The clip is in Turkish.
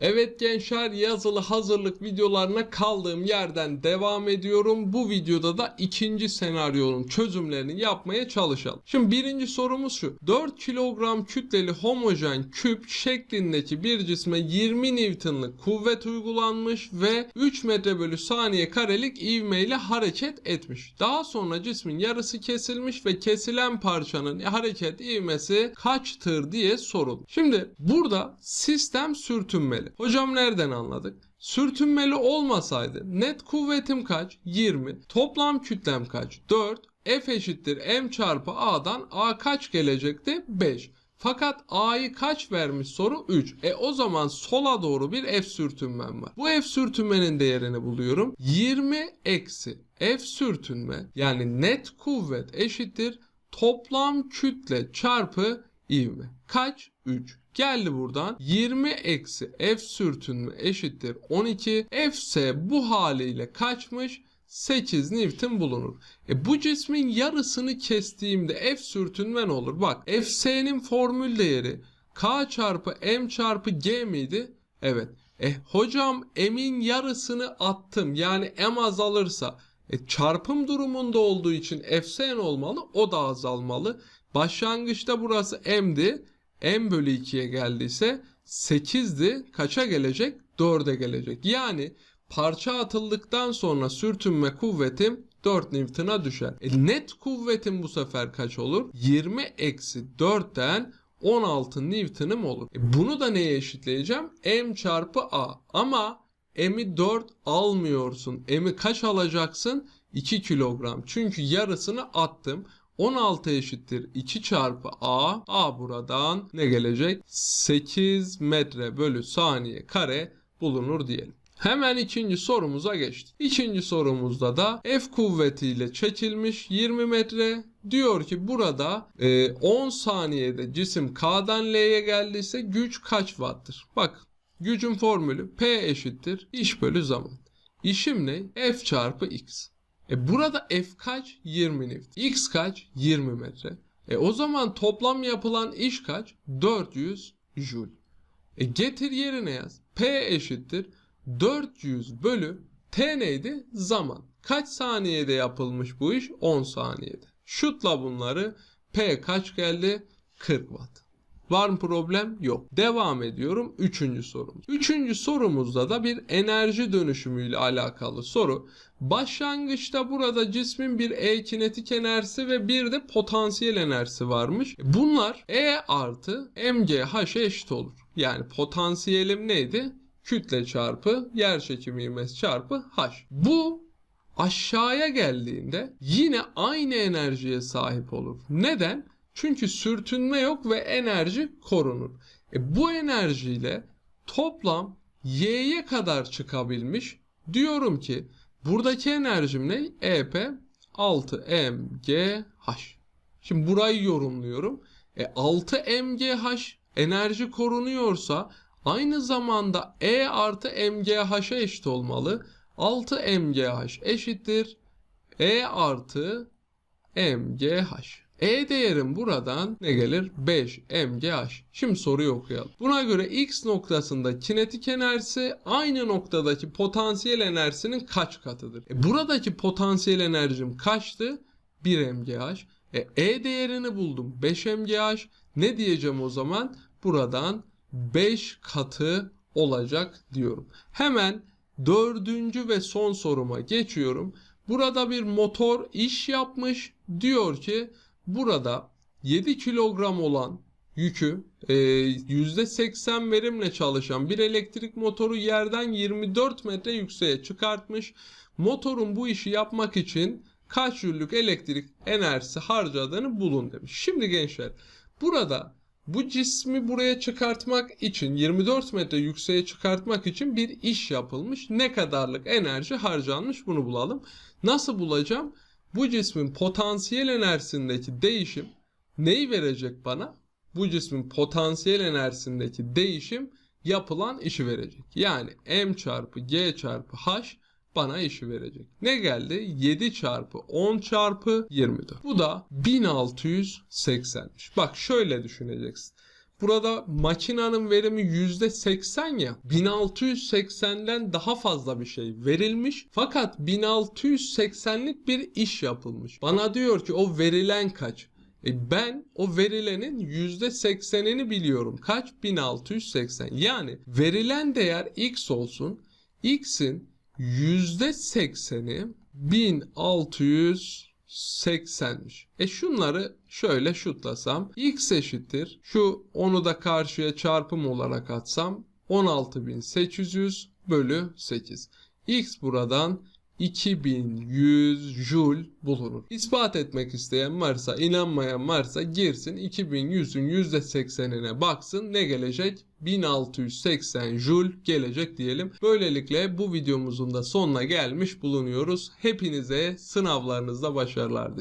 Evet gençler yazılı hazırlık videolarına kaldığım yerden devam ediyorum. Bu videoda da ikinci senaryonun çözümlerini yapmaya çalışalım. Şimdi birinci sorumuz şu. 4 kilogram kütleli homojen küp şeklindeki bir cisme 20 Newton'lık kuvvet uygulanmış ve 3 metre bölü saniye karelik ivmeyle hareket etmiş. Daha sonra cismin yarısı kesilmiş ve kesilen parçanın hareket ivmesi kaçtır diye soruldu. Şimdi burada sistem sürtünmeli. Hocam nereden anladık? Sürtünmeli olmasaydı net kuvvetim kaç? 20. Toplam kütlem kaç? 4. F eşittir m çarpı a'dan a kaç gelecekti? 5. Fakat a'yı kaç vermiş soru? 3. E o zaman sola doğru bir f sürtünmem var. Bu f sürtünmenin değerini buluyorum. 20 eksi f sürtünme yani net kuvvet eşittir toplam kütle çarpı ivme. Kaç? 3. Geldi buradan 20 eksi f sürtünme eşittir 12. Fs bu haliyle kaçmış? 8 Newton bulunur. E bu cismin yarısını kestiğimde F sürtünme ne olur? Bak Fs'nin formül değeri K çarpı M çarpı G miydi? Evet. E hocam M'in yarısını attım. Yani M azalırsa e, çarpım durumunda olduğu için Fs ne olmalı? O da azalmalı. Başlangıçta burası M'di. M bölü 2'ye geldiyse 8'di. Kaça gelecek? 4'e gelecek. Yani parça atıldıktan sonra sürtünme kuvvetim 4 Newton'a düşer. E net kuvvetim bu sefer kaç olur? 20 eksi 4'ten 16 Newton'ım olur. E bunu da neye eşitleyeceğim? M çarpı A. Ama M'i 4 almıyorsun. M'i kaç alacaksın? 2 kilogram. Çünkü yarısını attım. 16 eşittir 2 çarpı A. A buradan ne gelecek? 8 metre bölü saniye kare bulunur diyelim. Hemen ikinci sorumuza geçtik. İkinci sorumuzda da F kuvvetiyle çekilmiş 20 metre. Diyor ki burada e, 10 saniyede cisim K'dan L'ye geldiyse güç kaç watt'tır? Bak gücün formülü P eşittir iş bölü zaman. İşim ne? F çarpı X. E burada F kaç? 20 Newton. X kaç? 20 metre. E o zaman toplam yapılan iş kaç? 400 Joule. E getir yerine yaz. P eşittir 400 bölü T neydi? Zaman. Kaç saniyede yapılmış bu iş? 10 saniyede. Şutla bunları P kaç geldi? 40 watt. Var mı problem? Yok. Devam ediyorum. Üçüncü sorumuz. Üçüncü sorumuzda da bir enerji dönüşümüyle alakalı soru. Başlangıçta burada cismin bir E kinetik enerjisi ve bir de potansiyel enerjisi varmış. Bunlar E artı mgh eşit olur. Yani potansiyelim neydi? Kütle çarpı yer çekimi ivmesi çarpı h. Bu aşağıya geldiğinde yine aynı enerjiye sahip olur. Neden? Çünkü sürtünme yok ve enerji korunur. E bu enerjiyle toplam y'ye kadar çıkabilmiş. Diyorum ki buradaki enerjim ne? EP 6 mgh. Şimdi burayı yorumluyorum. E 6 mgh enerji korunuyorsa aynı zamanda E artı mgh'a eşit olmalı. 6 mgh eşittir E artı mgh. E değerim buradan ne gelir? 5 mgh. Şimdi soruyu okuyalım. Buna göre x noktasında kinetik enerjisi aynı noktadaki potansiyel enerjisinin kaç katıdır? E buradaki potansiyel enerjim kaçtı? 1 mgh. E, e değerini buldum. 5 mgh. Ne diyeceğim o zaman? Buradan 5 katı olacak diyorum. Hemen dördüncü ve son soruma geçiyorum. Burada bir motor iş yapmış. Diyor ki burada 7 kilogram olan yükü e, %80 verimle çalışan bir elektrik motoru yerden 24 metre yükseğe çıkartmış. Motorun bu işi yapmak için kaç jüllük elektrik enerjisi harcadığını bulun demiş. Şimdi gençler burada bu cismi buraya çıkartmak için 24 metre yükseğe çıkartmak için bir iş yapılmış. Ne kadarlık enerji harcanmış bunu bulalım. Nasıl bulacağım? Bu cismin potansiyel enerjisindeki değişim neyi verecek bana? Bu cismin potansiyel enerjisindeki değişim yapılan işi verecek. Yani m çarpı g çarpı h bana işi verecek. Ne geldi? 7 çarpı 10 çarpı 24. Bu da 1680'miş. Bak şöyle düşüneceksin. Burada makinenin verimi %80 ya 1680'den daha fazla bir şey verilmiş fakat 1680'lik bir iş yapılmış. Bana diyor ki o verilen kaç? E ben o verilenin %80'ini biliyorum. Kaç? 1680. Yani verilen değer x olsun. X'in %80'i 1680'miş. E şunları şöyle şutlasam x eşittir. Şu onu da karşıya çarpım olarak atsam 16800 bölü 8. X buradan 2100 joule bulunur. İspat etmek isteyen varsa, inanmayan varsa girsin 2100'ün %80'ine baksın ne gelecek? 1680 joule gelecek diyelim. Böylelikle bu videomuzun da sonuna gelmiş bulunuyoruz. Hepinize sınavlarınızda başarılar dilerim.